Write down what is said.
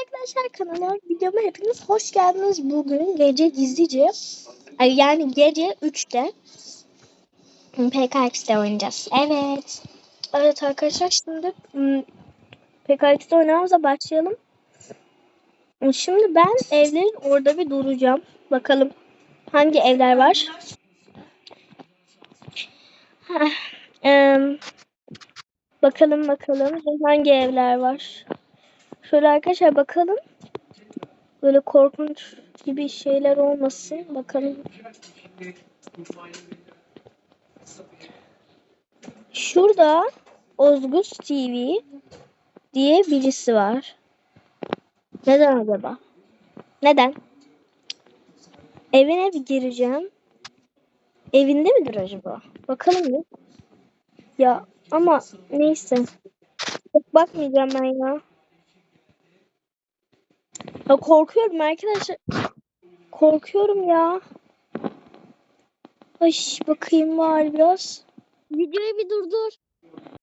arkadaşlar kanalıma videoma hepiniz hoş geldiniz. Bugün gece gizlice yani gece 3'te PKX'de oynayacağız. Evet. Evet arkadaşlar şimdi hmm, PKX'de oynamamıza başlayalım. Şimdi ben evlerin orada bir duracağım. Bakalım hangi evler var. Bakalım bakalım hangi evler var. Şöyle arkadaşlar bakalım. Böyle korkunç gibi şeyler olmasın. Bakalım. Şurada Ozgus TV diye birisi var. Neden acaba? Neden? Evine bir gireceğim. Evinde midir acaba? Bakalım bir. Ya ama neyse. Çok bakmayacağım ben ya. Ya korkuyorum arkadaşlar. Korkuyorum ya. Ay bakayım var biraz. Videoyu bir durdur.